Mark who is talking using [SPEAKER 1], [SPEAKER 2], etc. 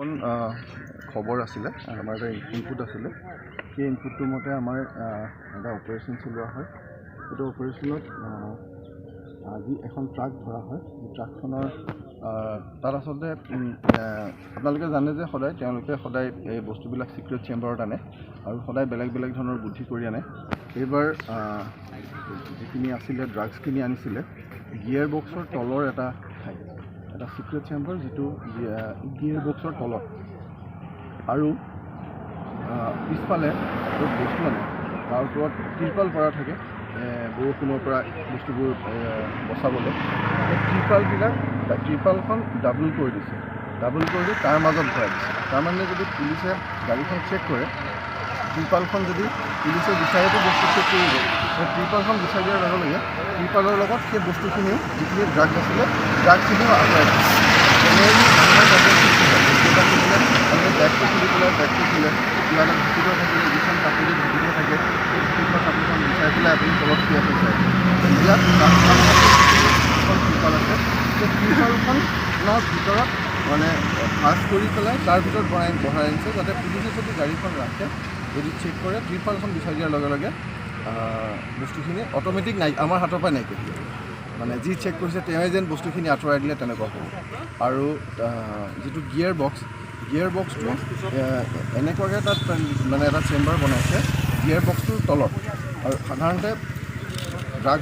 [SPEAKER 1] আহ, খবৰ আছিলে আমাৰ এটা ইনপুট আছিলে সেই ইনপুটটোৰ মতে আমাৰ এটা অপাৰেশ্যন চলোৱা হয়। সেইটো অপাৰেশ্যনত আজি এখন ট্ৰাক ধৰা হয়। ট্ৰাকখনৰ তাত আচলতে আপোনালোকে জানে যে সদায় তেওঁলোকে সদায় এই বস্তুবিলাক ছিক্ৰেট চেম্বাৰত আনে আৰু সদায় বেলেগ বেলেগ ধৰণৰ বুদ্ধি কৰি আনে। এইবাৰ যিখিনি আছিলে ড্ৰাগছখিনি আনিছিলে গিয়াৰ বক্সৰ তলৰ এটা ঠাই। এটা ছিক্ৰেট চেম্বাৰ যিটো গিয়াৰ বক্সৰ তলত। আৰু পিছফালে বস্তু আনে, তাৰ ওপৰত ত্ৰিপাল পৰা থাকে বৰষুণৰ পৰা বস্তুবোৰ বচাবলৈ। ত্ৰিপালবিলাক ত্ৰিপালখন ডাবল কৰি দিছে। ডাবল কৰি দি তাৰ মাজত ভৰাই দিছে। তাৰমানে যদি পুলিচে গাড়ীখন চেক কৰে, ত্ৰিপালখন যদি পুলিচে বিচাৰেতো বস্তু চেক কৰিব ত্ৰিপালখন বিচাৰি দিয়াৰ লগে। লগে ত্ৰিপালৰ লগত সেই বস্তুখিনিও যিখিনি ড্ৰাগছ আছিলে ড্ৰাগছখিনিও আঁতৰাই বেগটো খুলি পেলাই বেগটো খোলে কিবা যিখন কাপোৰ থাকে সেই কাপোৰখন বিচাৰি পেলাই আপুনি তলত আছে, সেই ত্ৰিপালখনৰ ভিতৰত মানে ভাজ কৰি পেলাই তাৰ ভিতৰত বনাই, বহাই আনিছে, যাতে পুলিচে যদি গাড়ীখন ৰাখে, যদি চেক কৰে ত্ৰিপালখন বিচাৰি দিয়াৰ লগে লগে বস্তুখিনি অট'মেটিক নাই, আমাৰ হাতৰ পৰাই নাইকিয়া হৈ মানে যি চেক কৰিছে তেওঁৱে যেন বস্তুখিনি আঁতৰাই দিলে তেনেকুৱা হ'ব। আৰু যিটো গিয়াৰ বক্স গিয়াৰ বক্সটো এনেকুৱাকৈ তাত মানে এটা চেম্বাৰ বনাইছে গিয়াৰ বক্সটোৰ তলত। আৰু সাধাৰণতে